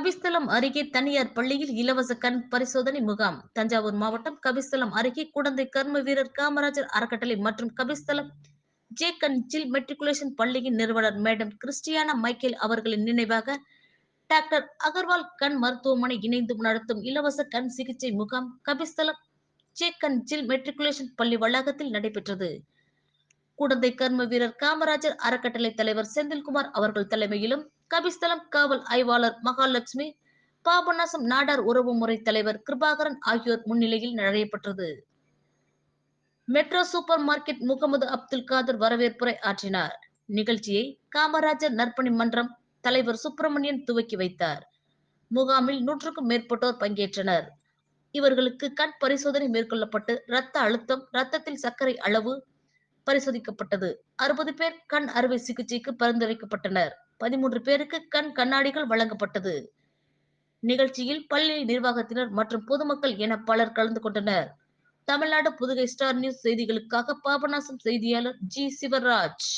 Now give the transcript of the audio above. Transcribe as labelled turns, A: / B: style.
A: கபிஸ்தலம் அருகே தனியார் பள்ளியில் இலவச கண் பரிசோதனை முகாம். தஞ்சாவூர் மாவட்டம் கபிஸ்தலம் அருகே குடந்தை கர்ம வீரர் காமராஜர் அறக்கட்டளை மற்றும் கபிஸ்தலம் ஜே கன்ஜில் மெட்ரிகுலேஷன் பள்ளியின் நிறுவனர் மேடம் கிறிஸ்டியானா மைக்கேல் அவர்களின் நினைவாக டாக்டர் அகர்வால் கண் மருத்துவமனை இணைந்து நடத்தும் இலவச கண் சிகிச்சை முகாம் கபிஸ்தலம் ஜே கன்ஜில் மெட்ரிகுலேஷன் பள்ளி வளாகத்தில் நடைபெற்றது. குடந்தை கர்ம வீரர் காமராஜர் அறக்கட்டளை தலைவர் செந்தில்குமார் அவர்கள் தலைமையிலும் கபிஸ்தலம் காவல் ஆய்வாளர் மகாலட்சுமி பாபநாசம் நாடார் உறவுமுறை தலைவர் கிருபாகரன் ஆகியோர் முன்னிலையில் நடைபெற்றது. Metro super market Mohammed Abdul Khader வரவேற்புரை ஆற்றினார். நிகழ்ச்சியை காமராஜர் நற்பணி மன்றம் தலைவர் சுப்பிரமணியன் துவக்கி வைத்தார். முகாமில் நூற்றுக்கும் மேற்பட்டோர் பங்கேற்றனர். இவர்களுக்கு கண் பரிசோதனை மேற்கொள்ளப்பட்டு இரத்த அழுத்தம் இரத்தத்தில் சர்க்கரை அளவு பரிசோதிக்கப்பட்டது. அறுபது பேர் கண் அறுவை சிகிச்சைக்கு பரிந்துரைக்கப்பட்டனர். பதிமூன்று பேருக்கு கண் கண்ணாடிகள் வழங்கப்பட்டது. நிகழ்ச்சியில் பள்ளி நிர்வாகத்தினர் மற்றும் பொதுமக்கள் என பலர் கலந்து கொண்டனர். தமிழ்நாடு புதுகை ஸ்டார் நியூஸ் செய்திகளுக்காக பாபநாசம் செய்தியாளர் ஜி சிவராஜ்.